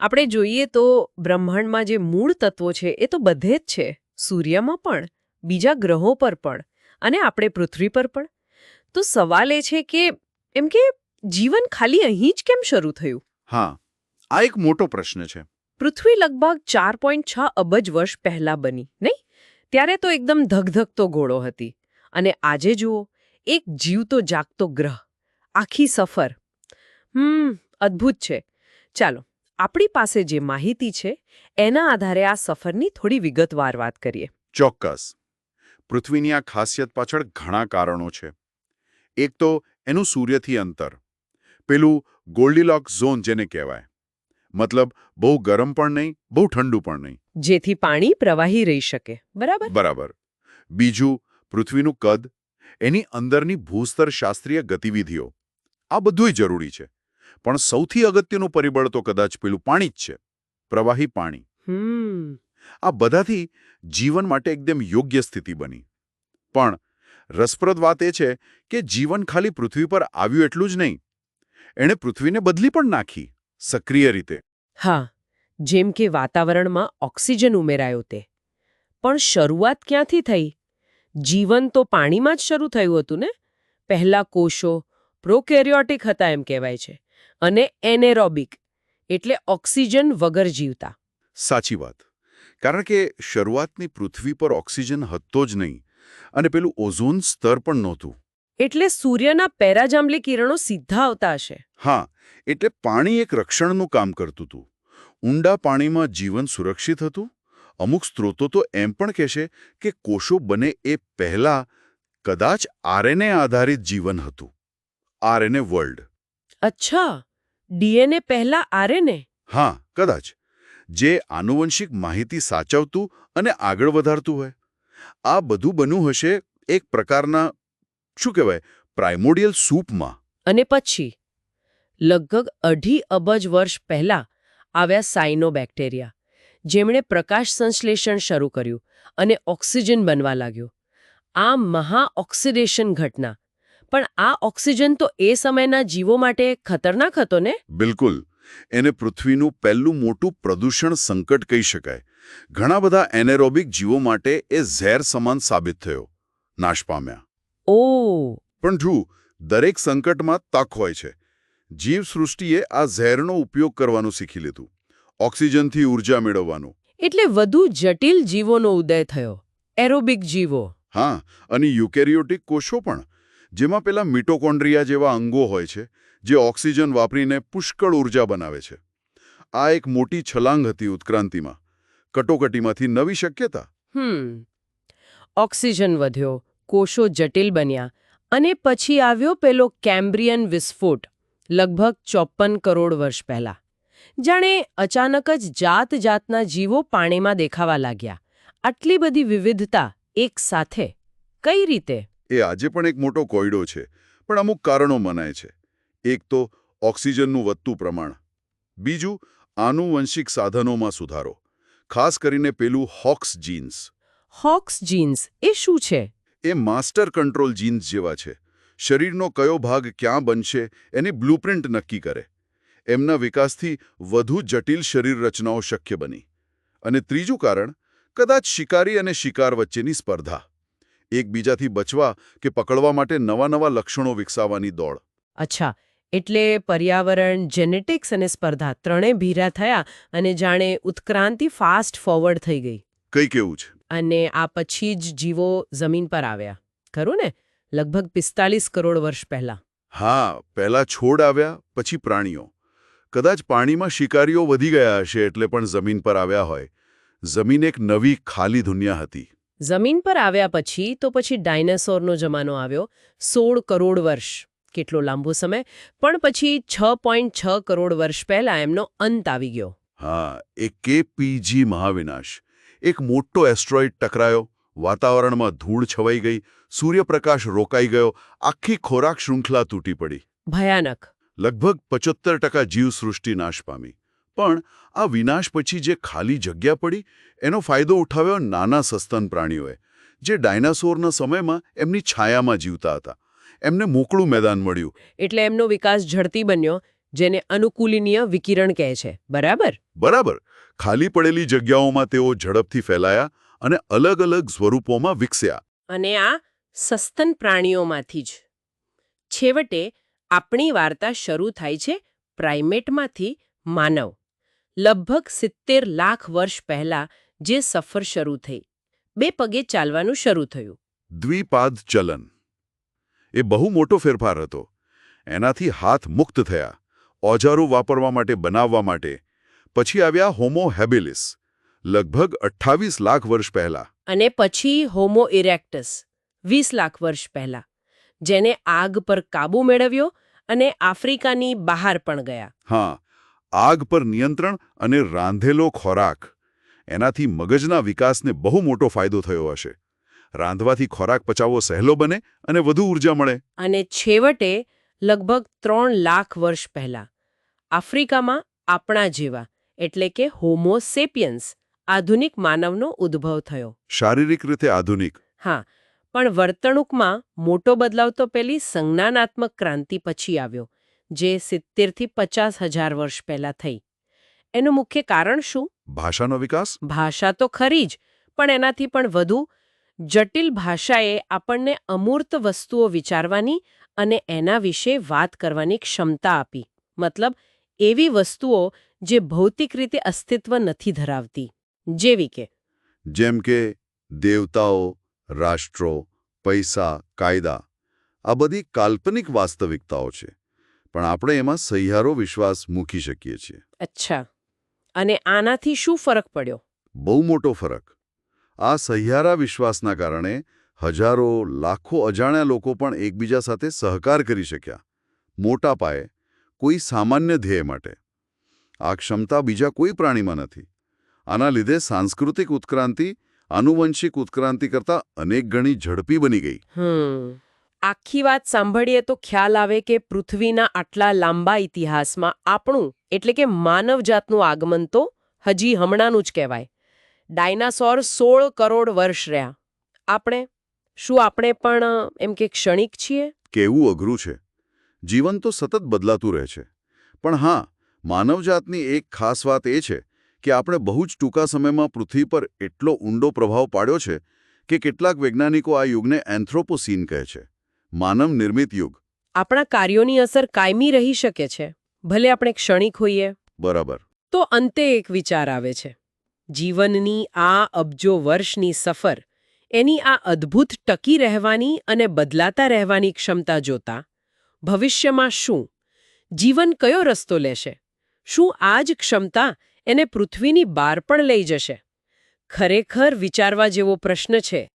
આપણે જોઈએ તો બ્રહ્માંડમાં જે મૂળ તત્વો છે એ તો બધે જ છે. સૂર્યમાં પણ બીજા ગ્રહો પર પણ અને આપણે પૃથ્વી પર પણ. તો સવાલ એ છે કે એમ કે જીવન ખાલી અહીં જ કેમ શરૂ થયું? હા આ એક મોટો પ્રશ્ન છે. પૃથ્વી લગભગ ચાર પોઈન્ટ છ અબજ વર્ષ પહેલા બની નહીં? ત્યારે તો એકદમ ધગધગતો ગોળો હતી. અને આજે જુઓ એક જીવતો જાગતો ગ્રહ. આખી સફર. હમ અદ્ભુત છે. ચાલો આપણી પાસે જે માહિતી છે એના આધારે આ સફરની થોડી વિગતવાર વાત કરીએ. ચોક્કસ. પૃથ્વીની આ ખાસિયત પાછળ ઘણા કારણો છે. એક તો એનું સૂર્યથી અંતર. પેલું ગોલ્ડીલોક ઝોન જેને કહેવાય. મતલબ બહુ ગરમ પણ નહીં બહુ ઠંડુ પણ નહીં. જેથી પાણી પ્રવાહી રહી શકે. બરાબર? બરાબર. બીજું પૃથ્વીનું કદ એની અંદરની ભૂસ્તર શાસ્ત્રીય ગતિવિધિઓ. આ બધુંય જરૂરી છે. પણ સૌથી અગત્યનું પરિબળ તો કદાચ પેલું પાણી જ છે પ્રવાહી પાણી. આ બધાથી જીવન માટે એકદમ યોગ્ય સ્થિતિ બની. પણ રસપ્રદ વાત એ છે કે જીવન ખાલી પૃથ્વી પર આવ્યું એટલું જ નહીં. એણે પૃથ્વીને બદલી પણ નાખી સક્રિય રીતે. હા જેમ કે વાતાવરણમાં ઓક્સિજન ઉમેરાયો તે. પણ શરૂઆત ક્યાંથી થઈ? જીવન તો પાણીમાં જ શરૂ થયું હતું ને? પહેલા કોષો પ્રોકેરિયોટિક હતા એમ કહેવાય છે. અને એનેરોબિક એટલે ઓક્સિજન વગર જીવતા. સાચી વાત. કારણ કે શરૂઆતની પૃથ્વી પર ઓક્સિજન હતો જ નહીં અને પેલું ઓઝોન સ્તર પણ નહોતું. એટલે સૂર્યના પેરાજાંબલી કિરણો સીધા આવતા હશે. હા એટલે પાણી એક રક્ષણનું કામ કરતું હતું. ઊંડા પાણીમાં જીવન સુરક્ષિત હતું. અમુક સ્ત્રોતો તો એમ પણ કહેશે કે કોષો બને એ પહેલા કદાચ આરએનએ આધારિત જીવન હતું. RNA world. અચ્છા ડીએનએ પહેલા આરએનએ? હા કદાચ. જે આનુવંશિક માહિતી સાચવતું અને આગળ વધારતું હોય. આ બધું બન્યું હશે એક પ્રકારના શું કહેવાય પ્રાઇમોડિયલ સૂપમાં. અને પછી? લગભગ અઢી અબજ વર્ષ પહેલા આવ્યા સાયનો બેક્ટેરિયા જેમણે પ્રકાશ સંશ્લેષણ શરૂ કર્યું અને ઓક્સિજન બનવા લાગ્યો. આ મહા ઓક્સિડેશન ઘટના પણ આ ઓક્સિજન તો એ સમયના જીવો માટે ખતરનાક હતો ને? બિલકુલ. એને પૃથ્વીનું પહેલું મોટું પ્રદૂષણ સંકટ કહી શકાય. ઘણા બધા એનેરોબિક જીવો માટે એ ઝેર સમાન સાબિત થયો. નાશ પામ્યા. ઓ. પણ જુઓ દરેક સંકટમાં તક હોય છે. જીવસૃષ્ટિએ આ ઝેરનો ઉપયોગ કરવાનું શીખી લીધું. ઓક્સિજનથી ઊર્જા મેળવવાનું. એટલે વધુ જટિલ જીવોનો ઉદય થયો. એરોબિક જીવો. હા અને યુકેરિયોટિક કોષો પણ. જેમાં પેલા મિટોકોન્ડ્રિયા જેવા અંગો હોય છે, જે ઓક્સિજન વાપરીને પુષ્કળ ઊર્જા બનાવે છે. આ એક મોટી છલાંગ હતી ઉત્ક્રાંતિમાં. કટોકટીમાંથી નવી શક્યતા? ઓક્સિજન વધ્યો, કોષો જટિલ બન્યા અને પછી આવ્યો પેલો કેમ્બ્રિયન વિસ્ફોટ, લગભગ ચોપન કરોડ વર્ષ પહેલા. જાણે અચાનક જ જાત જાતના જીવો પાણીમાં દેખાવા લાગ્યા. આટલી બધી વિવિધતા એક સાથે કઈ રીતે? એ આજે પણ એક મોટો કોયડો છે પણ અમુક કારણો મનાય છે. એક તો ઓક્સિજનનું વધતું પ્રમાણ. બીજું આનુવંશિક સાધનોમાં સુધારો. ખાસ કરીને પેલું હોક્સ જીન્સ. હોક્સ જીન્સ એ શું છે? એ માસ્ટર કંટ્રોલ જીન્સ જેવા છે. શરીરનો કયો ભાગ ક્યાં બનશે એની બ્લુપ્રિન્ટ નક્કી કરે. એમના વિકાસથી વધુ જટિલ શરીર રચનાઓ શક્ય બની. અને ત્રીજું કારણ કદાચ શિકારી અને શિકાર વચ્ચેની સ્પર્ધા. એકબીજાથી બચવા કે પકડવા માટે નવા નવા લક્ષણો વિકસાવવાની દોડ. અચ્છા એટલે પર્યાવરણ જેનેટિક્સ અને સ્પર્ધા ત્રણે ભીરા થયા અને જાણે ઉત્ક્રાંતિ ફાસ્ટ ફોરવર્ડ થઈ ગઈ. કઈ કેવું છે? અને આ પછી જ જીવો જમીન પર આવ્યા. ખરું ને? લગભગ પિસ્તાલીસ કરોડ વર્ષ પહેલા. હા પહેલા છોડ આવ્યા પછી પ્રાણીઓ. કદાચ પાણીમાં શિકારીઓ વધી ગયા હશે એટલે પણ જમીન પર આવ્યા હોય. જમીન એક નવી ખાલી દુનિયા હતી. જમીન પર આવ્યા પછી તો પછી ડાયનાસોરનો જમાનો આવ્યો સોળ કરોડ વર્ષ કેટલો લાંબો સમય પણ પછી છ પોઈન્ટ છ કરોડ વર્ષ પહેલા એમનો અંત આવી ગયો. હા એ કેપીજી મહાવિનાશ. એક મોટો એસ્ટ્રોઇડ ટકરાયો વાતાવરણમાં ધૂળ છવાઈ ગઈ સૂર્યપ્રકાશ રોકાઈ ગયો આખી ખોરાક શૃંખલા તૂટી પડી. ભયાનક. લગભગ પચોત્તર ટકા જીવસૃષ્ટિ નાશ પામી. પણ આ વિનાશ પછી જે ખાલી જગ્યા પડી એનો ફાયદો ઉઠાવ્યો નાના સસ્તન પ્રાણીઓએ જે ડાયનાસોરના સમયમાં એમની છાયામાં જીવતા હતા. એમને મોકળું મેદાન મળ્યું. એટલે એમનો વિકાસ ઝડપી બન્યો જેને અનુકૂલનીય વિકિરણ કહે છે. બરાબર? બરાબર. ખાલી પડેલી જગ્યાઓમાં તેઓ ઝડપથી ફેલાયા અને અલગ અલગ સ્વરૂપોમાં વિકસ્યા. અને આ સસ્તન પ્રાણીઓમાંથી જ. છેવટે આપણી વાર્તા શરૂ થાય છે પ્રાઇમેટમાંથી માનવ. લગભગ સિત્તેર લાખ વર્ષ પહેલા જે સફર શરૂ થઈ. બે પગે ચાલવાનું શરૂ થયું. દ્વિપાદ ચલન. એ બહુ મોટો ફેરફાર હતો. એનાથી હાથ મુક્ત થયા ઓજારો વાપરવા માટે બનાવવા માટે. પછી આવ્યા હોમો હેબિલિસ લગભગ અઠ્ઠાવીસ લાખ વર્ષ પહેલા. અને પછી હોમો ઇરેક્ટસ વીસ લાખ વર્ષ પહેલા જેને આગ પર કાબૂ મેળવ્યો અને આફ્રિકાની બહાર પણ ગયા. હા આગ પર નિયંત્રણ અને રાંધેલો ખોરાક. એનાથી મગજના વિકાસને બહુ મોટો ફાયદો થયો હશે. રાંધવાથી ખોરાક પચાવવો સહેલો બને અને વધુ ઊર્જા મળે. અને છેવટે લગભગ ત્રણ લાખ વર્ષ પહેલા આફ્રિકામાં આપણા જેવા એટલે કે હોમોસેપિયન્સ આધુનિક માનવનો ઉદ્ભવ થયો. શારીરિક રીતે આધુનિક. હા પણ વર્તણૂકમાં મોટો બદલાવ તો પેલી સંજ્ઞાનાત્મક ક્રાંતિ પછી આવ્યો. જે સિત્તેરથી પચાસ હજાર વર્ષ પહેલા થઈ. એનું મુખ્ય કારણ શું? ભાષાનો વિકાસ? ભાષા તો ખરી જ પણ એનાથી પણ વધુ. જટિલ ભાષાએ આપણને અમૂર્ત વસ્તુઓ વિચારવાની અને એના વિશે વાત કરવાની ક્ષમતા આપી. મતલબ એવી વસ્તુઓ જે ભૌતિક રીતે અસ્તિત્વ નથી ધરાવતી. જેવી કે જેમ કે દેવતાઓ રાષ્ટ્રો પૈસા કાયદા. આ બધી કાલ્પનિક વાસ્તવિકતાઓ છે. પણ આપણે એમાં સહિયારો વિશ્વાસ મૂકી શકીએ છીએ. અચ્છા. અને આનાથી શું ફરક પડ્યો? બહુ મોટો ફરક. આ સહિયારા વિશ્વાસના કારણે હજારો લાખો અજાણ્યા લોકો પણ એકબીજા સાથે સહકાર કરી શક્યા. મોટા પાયે કોઈ સામાન્ય ધ્યેય માટે. આ ક્ષમતા બીજા કોઈ પ્રાણીમાં નથી. આના લીધે સાંસ્કૃતિક ઉત્ક્રાંતિ આનુવંશિક ઉત્ક્રાંતિ કરતાં અનેક ગણી ઝડપી બની ગઈ. આખી વાત સાંભળીએ તો ખ્યાલ આવે કે પૃથ્વીના આટલા લાંબા ઇતિહાસમાં આપણું, એટલે કે માનવજાતનું આગમન તો હજી હમણાંનું જ કહેવાય. ડાયનાસોર સોળ કરોડ વર્ષ રહ્યા. આપણે? શું આપણે પણ, એમ કે ક્ષણિક છીએ? કેવું અઘરું છે. જીવન તો સતત બદલાતું રહે છે. પણ હા, માનવજાતની એક ખાસ વાત એ છે કે આપણે બહુ જ ટૂંકા સમયમાં પૃથ્વી પર એટલો ઊંડો પ્રભાવ પાડ્યો છે કે કેટલાક વૈજ્ઞાનિકો આ યુગને એન્થ્રોપોસીન કહે છે. માનવ નિર્મિત યુગ. આપણા કાર્યોની અસર કાયમી રહી શકે છે. ભલે આપણે ક્ષણિક હોઈએ. બરાબર. તો અંતે એક વિચાર આવે છે. જીવનની આ અબજો વર્ષની સફર એની આ અદ્ભુત ટકી રહેવાની અને બદલાતા રહેવાની ક્ષમતા જોતા ભવિષ્યમાં શું? જીવન કયો રસ્તો લેશે? શું આ જ ક્ષમતા એને પૃથ્વીની બહાર પણ લઈ જશે? ખરેખર વિચારવા જેવો પ્રશ્ન છે